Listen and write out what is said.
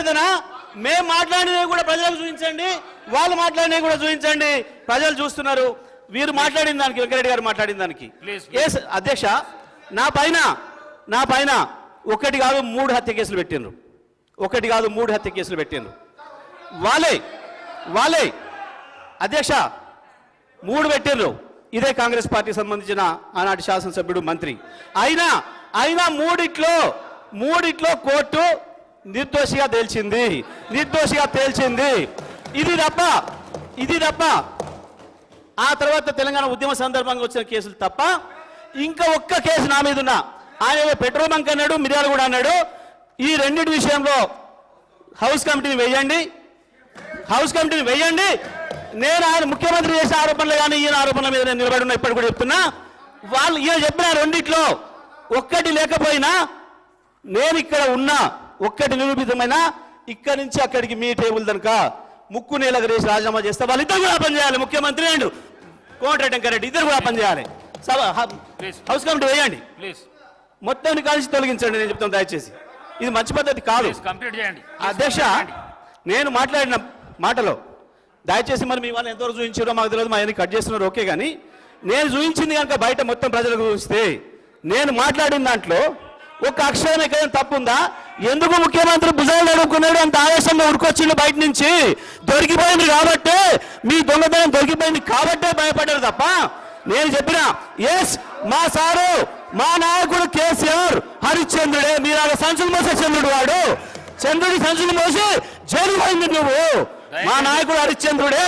మాట్లాడితేనా మేము మాట్లాడినవి కూడా ప్రజలకు చూపించండి వాళ్ళు మాట్లాడినవి కూడా చూపించండి. ప్రజలు చూస్తున్నారు. వీరు మాట్లాడిన దానికి వెంకరెడ్డి గారు మాట్లాడిన దానికి. అధ్యక్ష నా పైన నా పైన ఒకటి కాదు మూడు హత్య కేసులు పెట్టిండ్రు. ఒకటి కాదు మూడు హత్య కేసులు పెట్టిండ్రు. వాళ్ళే వాళ్ళే. అధ్యక్ష మూడు పెట్టిండ్రు. ఇదే కాంగ్రెస్ పార్టీకి సంబంధించిన ఆనాటి శాసనసభ్యుడు మంత్రి. అయినా అయినా మూడిట్లో మూడిట్లో కోర్టు నిర్దోషిగా తేల్చింది. నిర్దోషిగా తేల్చింది. ఇది తప్ప ఇది తప్ప. ఆ తర్వాత తెలంగాణ ఉద్యమ సందర్భంగా వచ్చిన కేసులు తప్ప ఇంకా ఒక్క కేసు నా మీద ఉన్నా. ఆయన పెట్రోల్ బంక్ అన్నాడు మిర్యాలు కూడా అన్నాడు. ఈ రెండింటి విషయంలో హౌస్ కమిటీని వేయండి. హౌస్ కమిటీని వేయండి. నేను ఆయన ముఖ్యమంత్రి చేసిన ఆరోపణలు కానీ ఈయన ఆరోపణల మీద నేను నిలబడి ఉన్నా ఇప్పటి కూడా చెప్తున్నా. వాళ్ళు ఈయన చెప్పిన రెండిట్లో ఒక్కటి లేకపోయినా నేను ఇక్కడ ఉన్నా. ఒక్కటి నిరూపితమైన ఇక్కడి నుంచి అక్కడికి మీ టేబుల్ దనక ముక్కు నేలకు రేసి రాజీనామా చేస్తే వాళ్ళిద్దరు కూడా పనిచేయాలి ముఖ్యమంత్రి అండ్. కోమటిరెడ్డి ఇద్దరు కూడా పనిచేయాలి. హౌస్ కమిటీ వేయండి. ప్లీజ్ మొత్తాన్ని కలిసి తొలగించండి నేను చెప్తాను దయచేసి. ఇది మంచి పద్ధతి కాదు. కంప్లీట్ చేయండి. అధ్యక్ష నేను మాట్లాడిన మాటలో దయచేసి మరి మీ వాళ్ళు ఎంతవరకు చూపించారో మాకు తెలియదు మా అన్ని కట్ చేస్తున్నారు ఓకే కానీ నేను చూపించింది కనుక బయట మొత్తం ప్రజలకు చూపిస్తే నేను మాట్లాడిన దాంట్లో ఒక అక్షరం ఎక్కడైనా తప్పు ఉందా ఎందుకు ముఖ్యమంత్రి భుజాలు అడుగుకున్నాడు అంత ఆవేశంలో ఉరుకొచ్చిండు బయట నుంచి. దొరికిపోయింది కాబట్టే మీ దొంగతనం దొరికిపోయింది కాబట్టే భయపడ్డారు తప్ప. నేను చెప్పిన ఎస్ మా సారు మా నాయకుడు కేసీఆర్ హరిశ్చంద్రుడే. మీరు ఆడ సంచులు మోసే చంద్రుడు వాడు. చంద్రుడి సంచులు మోసి జైలు పోయింది నువ్వు. మా నాయకుడు హరిశ్చంద్రుడే.